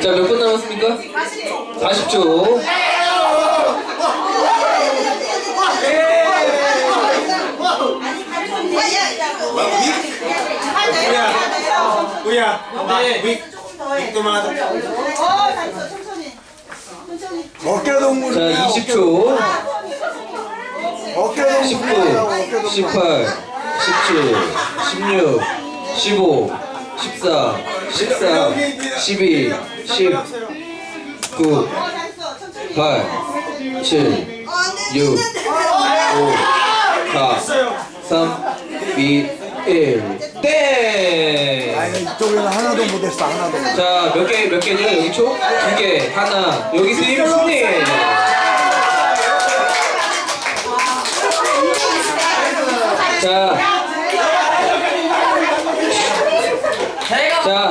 자, 몇 분 남았습니까? 40초. 우야 우야 윅 윅도 많아 어깨 자, 동무이야 20초. 어깨 동무이야 19, 18, 17, 16, 15, 14, 13, 12, 10, 9, 8, 7, 6, 5, 4, 3, 2, 1. 땡! 아니 이쪽에는 하나도 못했어 하나도 못 자, 몇 개, 몇 개죠? 여기 초? 두 개, 하나. 여기 스님 승리! 자.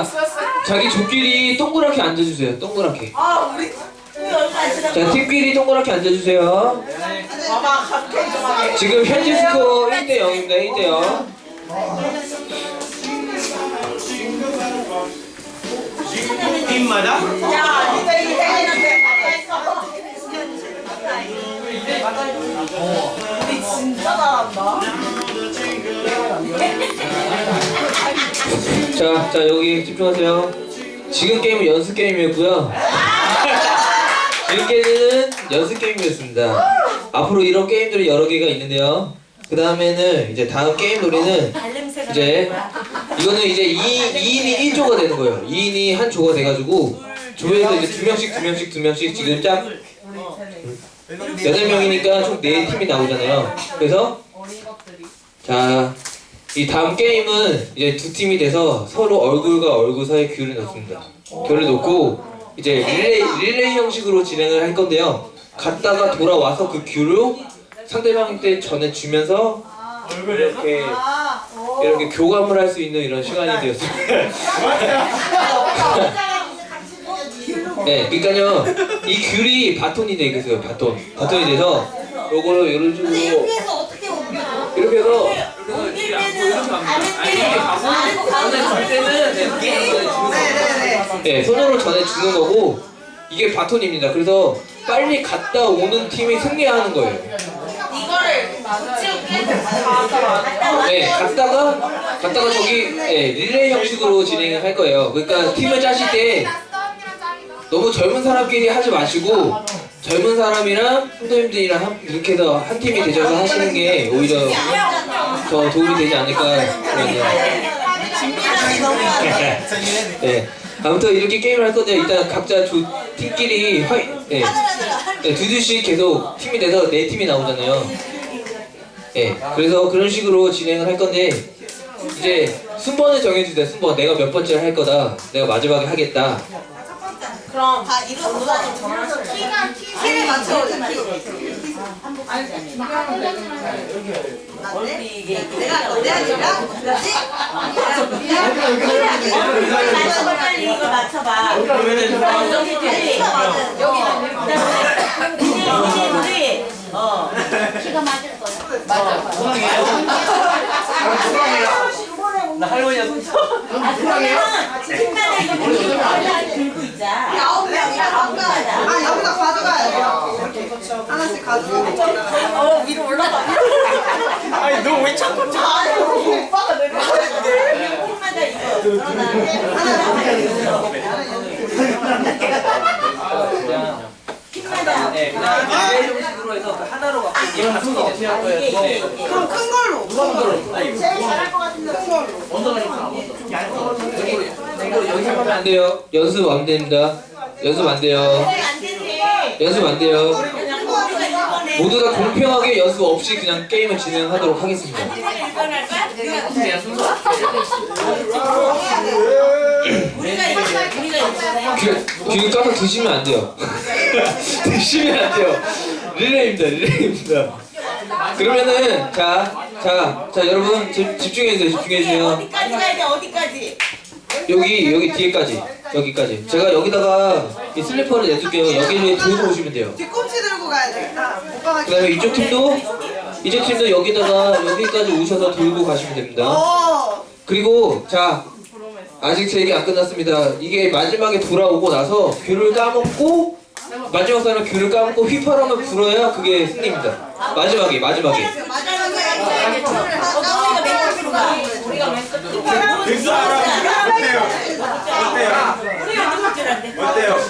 자, 자기 조끼리 동그랗게 앉아주세요. 동그랗게. 아 우리 자, 팀끼리 동그랗게 앉아주세요. 봐봐 갑자기 좀 하게 지금 현재 스코어 1대 0입니다. 1대 0. 입마다 야 니가 이 대인 자, 자 여기 집중하세요. 지금 게임은 연습 게임이었고요. 지금 게임은 연습 게임이었습니다. 앞으로 이런 게임들이 여러 개가 있는데요. 그 다음에는 이제 다음 게임 놀이는 이제 이거는 이제 2, 2인이 1조가 되는 거예요. 2인이 한 조가 돼가지고 조에서 이제 두 명씩 두 명씩 두 명씩 지금 짝 여덟 명이니까 총 네 팀이 나오잖아요. 그래서 자, 이 다음 게임은 이제 두 팀이 돼서 서로 얼굴과 얼굴 사이에 귤을 넣습니다. 귤을 넣고 이제 릴레이, 릴레이 형식으로 진행을 할 건데요. 갔다가 돌아와서 그 귤을 상대방한테 전해주면서 이렇게 이렇게 교감을 할 수 있는 이런 시간이 되었습니다. 네, 그러니까요 이 귤이 바톤이 되겠어요. 바톤, 바톤이 돼서 요거를 이런 식으로 여기에서 네, 손으로 전해 주는 거고 이게 바톤입니다. 그래서 빨리 갔다 오는 팀이 승리하는 거예요. 네, 갔다가 갔다가 저기 네, 릴레이 형식으로 진행을 할 거예요. 그러니까 팀을 짜실 때 너무 젊은 사람끼리 하지 마시고 젊은 사람이랑 선생님들이랑 한, 이렇게 해서 한 팀이 되셔서 하시는 게 오히려 더 도움이 되지 않을까 그러네요. 네. 아무튼 이렇게 게임을 할 건데 일단 각자 조, 팀끼리 화, 네. 네, 두 주씩 계속 팀이 돼서 네 팀이 나오잖아요. 네. 그래서 그런 식으로 진행을 할 건데 이제 순번을 정해주세요. 순번 내가 몇 번째를 할 거다. 내가 마지막에 하겠다. 그럼 다 이루어서 키가 키를 맞춰보자. 키. 우리 이게 내가 내가 니랑 뭐지? 맞춰봐 빨리 이거 맞춰봐 여기 우리 맞을 거야. 나 할머니였어 아, 그러면 팀마다 이거 들고 하나 들고 있자. 아홉 명이야 아홉 명. 아 여기다 가져가야 돼. 하나씩 가져가. 어 위로 올라가. 아니 너 왜 자꾸 자? 오빠가 내려가는데 팀마다 이거 팀 마다 네, 그냥 릴레이 형식으로 해서 하나로 갖고 이게 바톤이 되셔야 이게 이게 거예요. 이게 그럼 큰 걸로. 큰 걸로. 제일 잘할 것 같은데 큰 걸로. 여기서 하면 안 돼요. 연습 안 됩니다. 연습 안 돼요. 안 연습 안 돼요. 그냥 우리가 이번에 모두 다 공평하게 연습 없이 그냥 게임을 진행하도록 하겠습니다. 우리가 이번 할 거야? 그냥 순서. 우리가 이거 우리가 이거 귤, 귤 까서 드시면 안 돼요. 드시면 안 돼요. 릴레이입니다. 릴레이입니다. 그러면은 자, 자, 자 여러분 집, 집중해 주세요. 집중해 주세요. 어디까지 가야 돼 어디까지 여기 여기 뒤에까지 여기까지. 제가 여기다가 이 슬리퍼를 내둘게요. 여기를 들고 오시면 돼요. 뒤꿈치 들고 가야 되겠다. 오빠가 그다음에 이쪽 팀도 이쪽 팀도 여기다가 여기까지 오셔서 들고 가시면 됩니다. 오. 그리고 자 아직 제 얘기 안 끝났습니다. 이게 마지막에 돌아오고 나서 귤을 까먹고 마지막 사람 귤을 까먹고 휘파람을 불어야 그게 승리입니다. 마지막에 마지막에.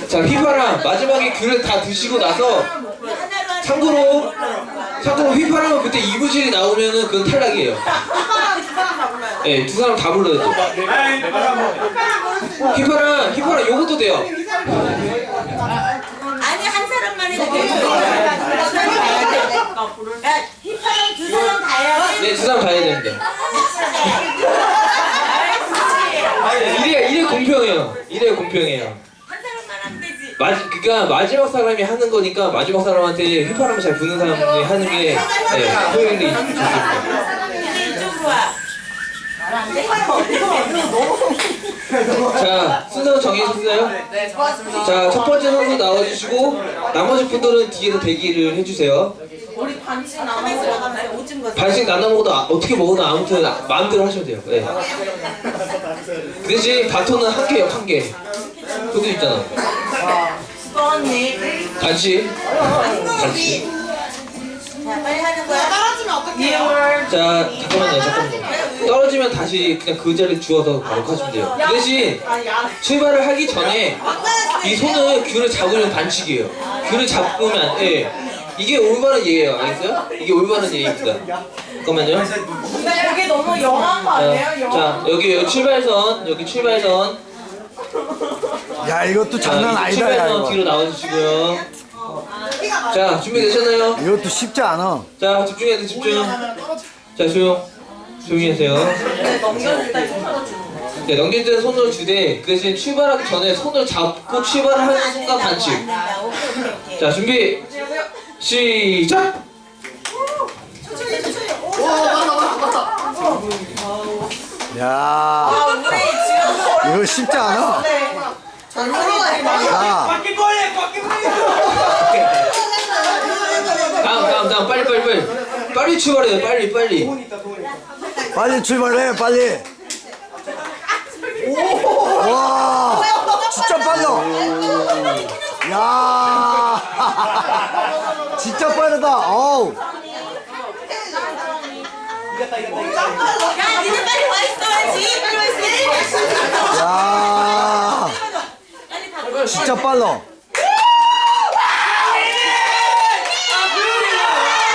자 휘파람 마지막에 귤을 다 드시고 나서. 참고로 참고로 휘파람은 그때 이부질이 나오면은 그건 탈락이에요. 네, 두 사람 다 불러야 돼. 아이, 휘파람 휘파람 요것도 돼요. 네, 두 사람 다 해야 됩니다. 이래 이래 공평해요. 이래 공평해요. 마, 그러니까 마지막 사람이 하는 거니까 마지막 사람한테 휘파람을 잘 부는 사람이 하는 게 네, 효율이 좋습니다. 자 순서 정해주세요. 네 정했습니다. 자 첫 번째 선수 나와주시고 나머지 분들은 뒤에서 대기를 해주세요. 우리 반씩 남아서 나가면서 오줌 거. 반씩 나눠 먹어도 아- 어떻게 먹어도 아무튼 아- 마음대로 하셔도 돼요. 네. 그 대신 바톤은 한 개요 한 개. 저도 있잖아. 언니. 같이 같이. 자 빨리 하는 거야. 떨어지면 어떡해요? 자 잠깐만요 잠깐만요. 떨어지면 다시 그냥 그 자리 주워서 바로 가시면 돼요. 그 대신 출발을 하기 전에 이 손을 귤을 잡으면 반칙이에요. 귤을 잡으면 안 돼. 이게 올바른 예예요. 알겠어요? 이게 올바른 예입니다. 잠깐만요. 근데 그게 너무 영한 거 아니에요? 자, 자 여기 여기 출발선 여기 출발선 야 이것도 장난 자, 아니다 야 출발선 이거 뒤로 나와주시고요. 자 준비되셨나요? 이것도 쉽지 않아 자 집중해야 돼 집중. 자 조용 조용히 하세요. 넘겨줄 때 네, 넘길 때는 손을 주되 그 대신 출발하기 전에 손을 잡고 출발하는 순간 반칙. 자 준비. 시작. 야아 이거 쉽지 않아. 바퀴 벌레. 다음 다음 다음. 빨리 빨리 빨리. 빨리 출발해요 빨리 빨리. 빨리 출발해 빨리 와 진짜 빨라. 야. 진짜 빠르다. 어우. 야. 진짜 빨라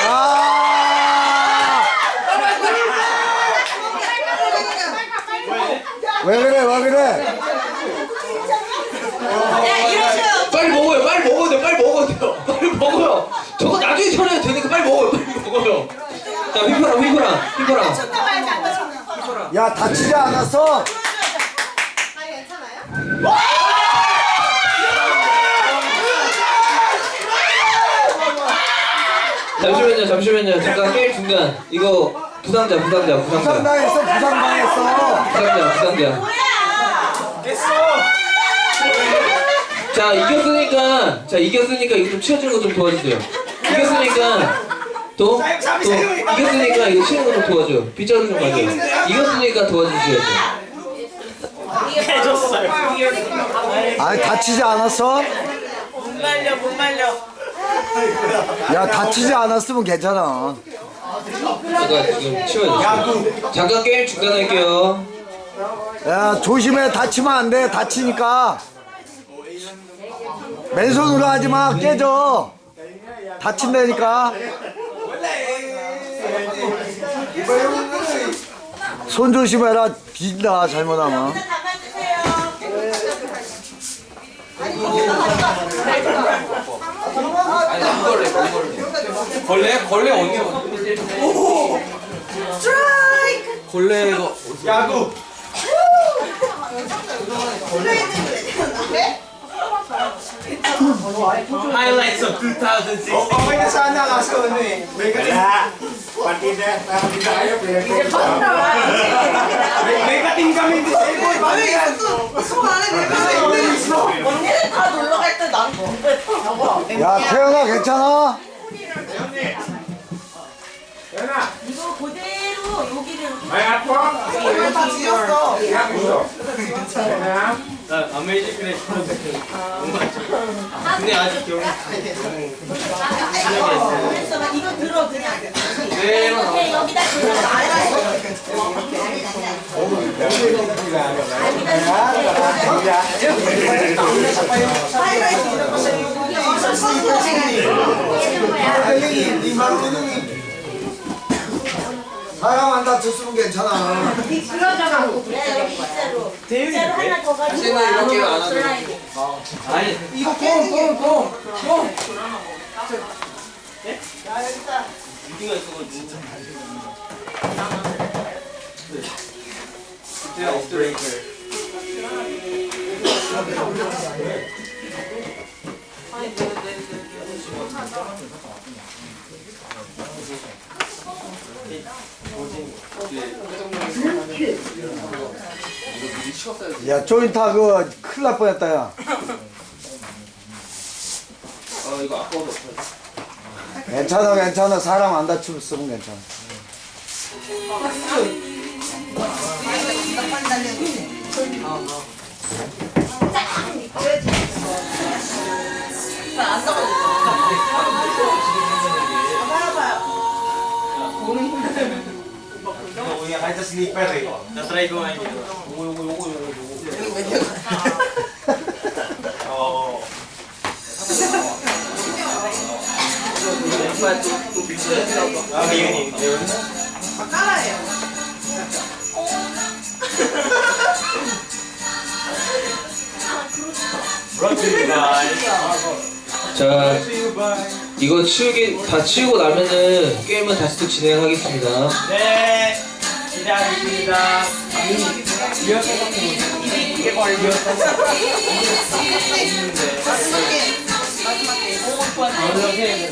야! 왜 그래 왜 그래 야 이러셔. 빨리 먹어요 빨리 먹어야 돼 빨리 먹어야 돼요 빨리 먹어요. 저거 나중에 처리해도 되니까 빨리 먹어요 빨리 먹어요. 자 휘파람 휘파람 휘파람. 야 다치지 않았어 아? 잠시만요 잠시만요 잠깐 게임 중단. 이거 부상자 부상자 부상자 부상당했어 부상 당했어 부상자 부상자. 됐어. 자 이겼으니까 자 이겼으니까 이거 좀 치워주는 거 좀 도와주세요. 이겼으니까 또, 또 이겼으니까 이거 치우는 거좀 도와줘. 빗자루 좀 가져. 이겼으니까 도와주셔야죠. 해줬어요. 아니 다치지 않았어? 못 말려 못 말려. 야 다치지 않았으면 괜찮아 제가 지금 치워야죠. 잠깐 게임 중단할게요. 야 조심해 다치면 안 돼 다치니까 맨손으로 하지 마 깨져 다친다니까 손 조심해라 빈다 잘못하면. 걸레? 걸레 어디 걸레 이거 야구. Highlights of 2006 O, okay na sana kaso ano eh. May Wala. Pati na, pati tayo. May, may kating kami disabled. Paano yan? 언니는 다 놀러 갈 때난 뭐. 야 태연아 괜찮아? 이거 그대로 여기를 Kok. 다 지었어. 나 아메이징 그래. 근데 아직 기억이. 그래서 이거 들어 그냥. 네. 이거 그냥 여기다 들어. 네 사람 안 다쳤으면 괜찮아. 네, 여기 빗자루. 빗자루 하나 더 가지고 안 하네. 슬라이드. 아니. 이거 뽕, 뽕, 뽕. 이거 있어 진짜. 네, 브레이 커. 야 조인타 그거 큰일 날 뻔했다 야. 아 이거 아까워서 괜찮아 괜찮아 사람 안 다쳤으면 괜찮아. 빨리 달려야지. 안 나가지. Slipper eh. Na-try ko yun. Yogo, yogo, yogo, yogo, yogo. Oh. Ah, yun yun. 깔아요. Brought to you by. 자. 이거 치우기 다 치우고 나면은 게임은 다시 또 진행하겠습니다. 네. 기대하겠습니다. 리허설 같은 거 이게 걸려. 마지막 게 마지막 게 연락해.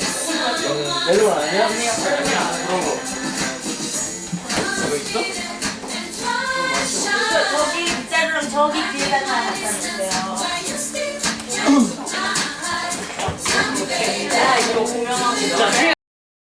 연락 안 해요? 그런 거. 이거 있어? 저기 빗자루랑 저기 뒤에다 다 갖다 주세요. 자, 이거 공명하고.